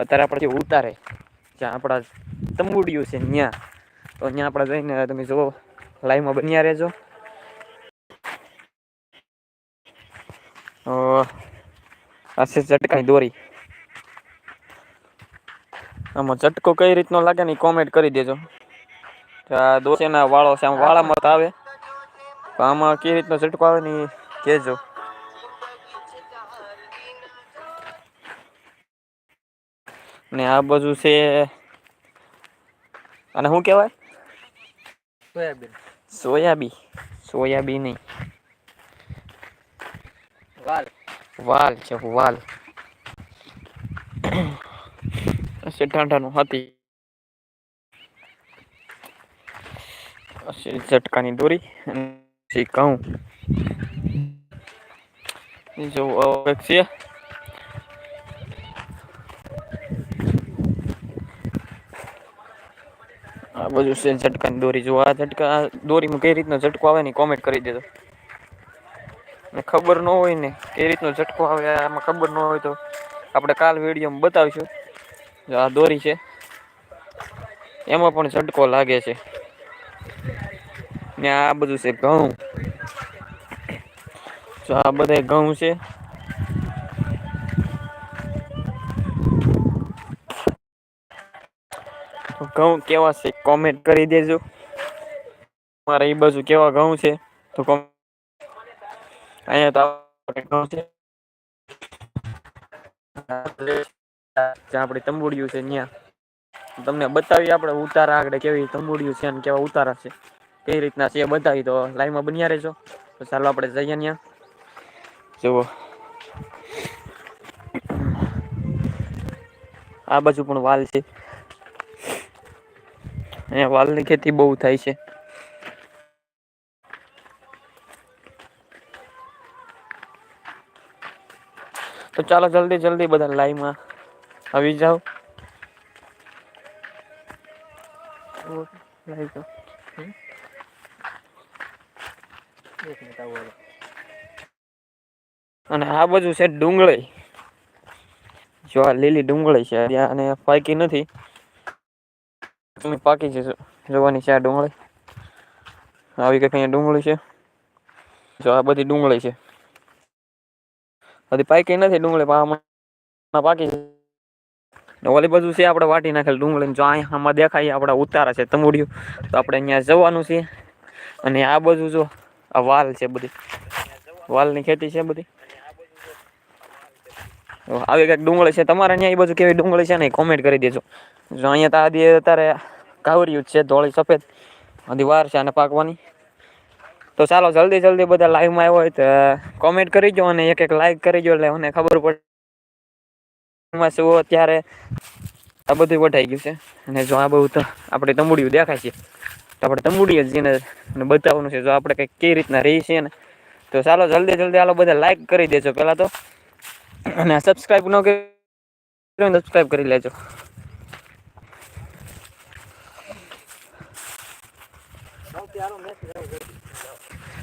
અત્યારે આપણે ઉતારે જ્યાં આપણા તંબુડિયું છે ત્યાં તો ત્યાં આપણે જઈને તમે જુઓ લાઈવમાં બન્યા રહેજો. આ છે ઝટકાની દોરી. આમાં ચટકો કઈ રીતનો લાગે ને કોમેન્ટ કરી દેજો. આ દોશીના વાળો છે, આમ વાળામાં આવે. આમાં કઈ રીતનો ચટકો આવે ને કહેજો. ને આ બાજુ છે અને શું કહેવાય? સોયાબીન. સોયાબી. સોયાબી નહીં. વાલ. વાલ છે વાલ. છે ટાંટાનું હાથી. છે ઝટકાની દોરી અને ઘઉં. જો છે. આ બધું છે, ઝટકાની દોરી. જો આ ઝટકા દોરીમાં કઈ રીતનો ઝટકો આવે ને કોમેન્ટ કરી દેજો. ને ખબર ન હોય ને કઈ રીતનો ઝટકો આવે આમાં ખબર ન હોય તો આપણે કાલ વિડીયોમાં બતાવીશું. જો આ દોરી છે, એમાં પણ ઝટકો લાગે છે. ને આ બધું છે ઘઉં. જો આ બધા ઘઉં છે ઘઉં કેવા છે? કોમેન્ટ કરી દેજો. મારે એ બાજુ કેવા ઘઉં છે? તો અહીંયા તો ઘઉં છે. આપણે તંબુડિયું છે ત્યાં તમને બતાવી આપણે ઉતારા આગળ કેવી તંબુડિયું છે અને કેવા ઉતારા છે. કઈ રીતના છે બતાવી તો લાઈવમાં બન્યા રહેજો. તો ચાલો આપણે જઈએ ત્યાં જુઓ. આ બાજુ પણ વાલ છે. અહીંયા વાલની ખેતી બહુ થાય છે. તો ચાલો જલ્દી જલ્દી બધા લાઈવમાં આવી જાઓ. અને આ બાજુ છે ડુંગળી. જો આ લીલી ડુંગળી છે અને પાકી નથી. પાકી છે જોવાની છે આ ડુંગળી. આવી કંઈક અહીંયા ડુંગળી છે. જો આ બધી ડુંગળી છે. હજી પાકી નથી ડુંગળી, પણ પાકી છે. ઓલી બાજુ છે આપણે વાટી નાખેલ ડુંગળી જો અહીંયા આમાં દેખાય આપણા ઉતારા છે તમુડિયું તો આપણે અહીંયા જવાનું છે. અને આ બાજુ જો આ વાલ છે બધી. વાલની ખેતી છે બધી. આવી કંઈક ડુંગળી છે, તમારે અહીંયા એ બાજુ કેવી ડુંગળી છે ને કોમેન્ટ કરી દેજો. જો અહીંયા તો આદિ અત્યારે કાવરિયું જ છે, ધોળી સફેદ હજી વાર છે આને પાકવાની. તો ચાલો જલ્દી જલ્દી બધા લાઈવમાં આવ્યો હોય તો કોમેન્ટ કરી દો અને એક એક લાઈક કરી દો એટલે મને ખબર પડે શું અત્યારે આ બધું વટાઈ ગયું છે. અને જો આ બધું તો આપણે તંબુડિયું દેખાય છે. તો આપણે તંબુડીએ જ અને બતાવવાનું છે, જો આપણે કંઈક કઈ રીતના રહી છીએ ને. તો ચાલો જલ્દી જલ્દી આલો બધા લાઈક કરી દેજો. પહેલાં તો અને સબસ્ક્રાઈબ ન કર્યું સબસ્ક્રાઈબ કરી લેજો.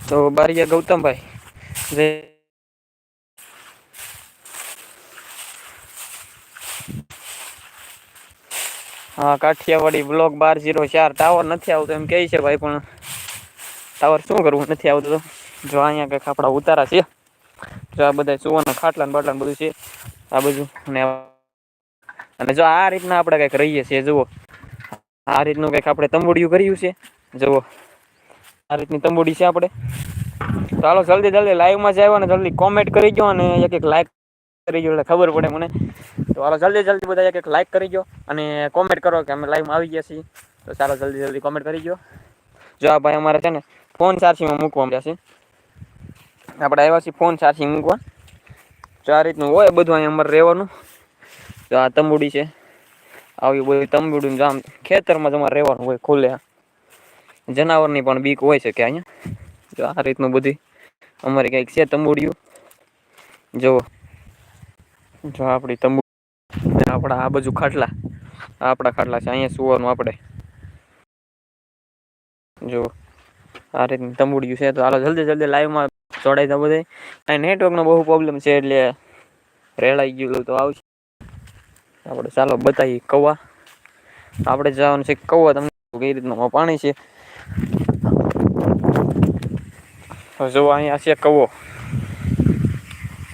તો બારીયા ગૌતમભાઈ, જે હા, કાઠિયાવાડી બ્લોક બાર જીરો ચાર. ટાવર નથી આવતો એમ કહે છે ભાઈ, પણ ટાવર શું કરવું? નથી આવતું જો અહીંયા કંઈક આપણા ઉતારા છે. જો આ બધા સુવાના ખાટલા ને બાટલા બધું છે, આ બધું અને જો આ રીતના આપણે કંઈક રહીએ છીએ, જુઓ. આ રીતનું કંઈક આપણે તંબુડિયું કર્યું છે, જુઓ. આ રીતની તંબુડી છે આપણે. ચાલો જલ્દી જલ્દી લાઈવમાં જ આવ્યો ને જલ્દી કોમેન્ટ કરી દો અને એક એક લાઈક કરી દો એટલે ખબર પડે મને. તો ચાલો જલ્દી જલ્દી બધા એક એક લાઈક કરી દો અને કોમેન્ટ કરો કે અમે લાઈવમાં આવી ગયા છીએ. તો ચાલો જલ્દી જલ્દી કોમેન્ટ કરી દો જો આ ભાઈ અમારે છે ને ફોન ચાર્જિંગમાં મૂકવા જશે. આપણે આવ્યા છીએ ફોન સાથી મૂકવા. જો આ રીતનું હોય બધું અહીંયા અમારે રહેવાનું. જો આ તંબુડી છે. આવી બધી તંબુડી જામ ખેતરમાં જ અમારે રહેવાનું હોય ખુલ્લે. જનાવરની પણ બીક હોય છે કે અહીંયા. જો આ રીતનું બધી અમારી કંઈક છે તંબુડિયું જુઓ જો આપણી તંબુ આપણા આ બાજુ ખાટલા. આપણા ખાટલા છે, અહીંયા સુવાનું આપણે. જો. આ રીતની તંબુડિયું છે, તો હાલો જલ્દી જલ્દી લાઈવમાં જોડાઈ જાવ બધે અહીં નેટવર્કનો બહુ પ્રોબ્લેમ છે એટલે રેડાઈ ગયું તો આવશે. આપણે ચાલો બતાવીએ કૌવા. આપણે જવાનું છે કૌવા, તમને કઈ રીતનું પાણી છે. જો અહીંયા છે કૌવો.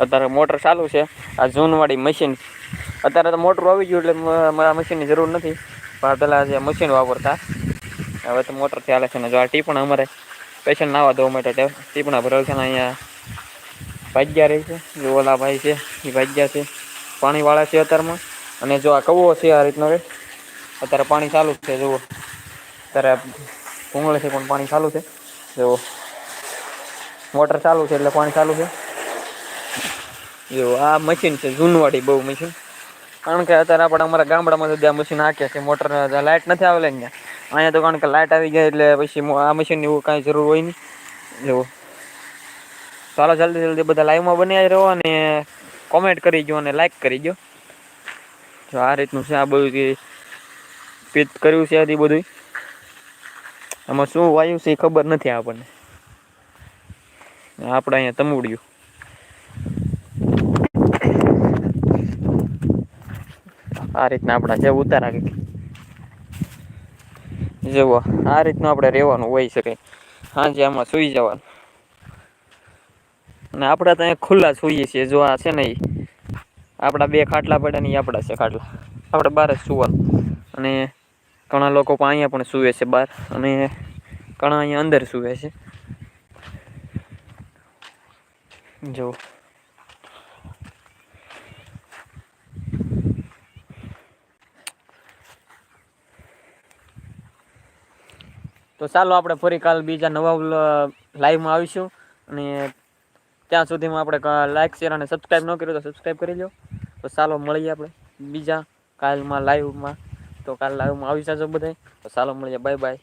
અત્યારે મોટર ચાલુ છે. આ જૂનવાળી મશીન અત્યારે તો મોટર આવી ગયું એટલે મારા મશીનની જરૂર નથી. પણ પહેલાં જે મશીન વાપરતા, હવે તો મોટર ચાલે છે ને જો આ ટીપણ અમારે પેશન્ટ નાવા ધોવા માટે ટેપ- ટીપણા ભરેલ અહીંયા ભાગ્યા રહી છે. જો ઓલા ભાઈ છે, એ ભાગ્યા છે. પાણીવાળા છે અત્યારમાં. અને જો આ કવો છે આ રીતનો કંઈક અત્યારે પાણી ચાલુ છે, જુઓ. અત્યારે ભૂંગળે છે પણ પાણી ચાલુ છે. જુઓ. મોટર ચાલુ છે એટલે પાણી ચાલુ છે. જો આ મશીન છે જૂનવાળી બહુ મશીન કારણ કે અત્યારે આપણે અમારા ગામડામાં આ મશીન હાંક્યા છે. મોટર લાઇટ નથી આવેલી ત્યાં અહીંયા તો કારણ કે લાઇટ આવી જાય એટલે પછી આ મશીનની એવું કાંઈ જરૂર હોય નહીં. જો. ચાલો જલ્દી જલ્દી બધા લાઈવમાં બન્યા રહો અને કોમેન્ટ કરી દો અને લાઈક કરી દો જો આ રીતનું છે આ બધું પિત કર્યું છે આથી બધું આમાં શું વાયુ છે એ ખબર નથી આપણને. આપણે અહીંયા તમુડ્યું. આ રીતના આપણા છે ઉતારા કંઈક. જુઓ, આ રીતનું આપણે રહેવાનું હોય શકે. સાંજે આમાં સૂઈ જવાનું. અને આપણે તો અહીંયા ખુલ્લા સૂઈએ છીએ, જો આ છે ને આપણા બે ખાટલા પડ્યા ને એ આપણા છે ખાટલા. આપણે બહાર જ સુવાનું. અને ઘણા લોકો પણ અહીંયા પણ સૂવે છે બહાર. અને ઘણા અહીંયા અંદર સૂવે છે. જો તો ચાલો આપણે ફરી કાલ બીજા નવા લાઈવમાં આવીશું. અને ત્યાં સુધીમાં આપણે લાઈક શેર અને સબસ્ક્રાઈબ ન કર્યું તો સબસ્ક્રાઈબ કરી લો તો ચાલો મળીએ આપણે બીજા કાલમાં લાઈવમાં તો કાલ લાઈવમાં આવી જજો બધાય. તો ચાલો મળીએ. Bye bye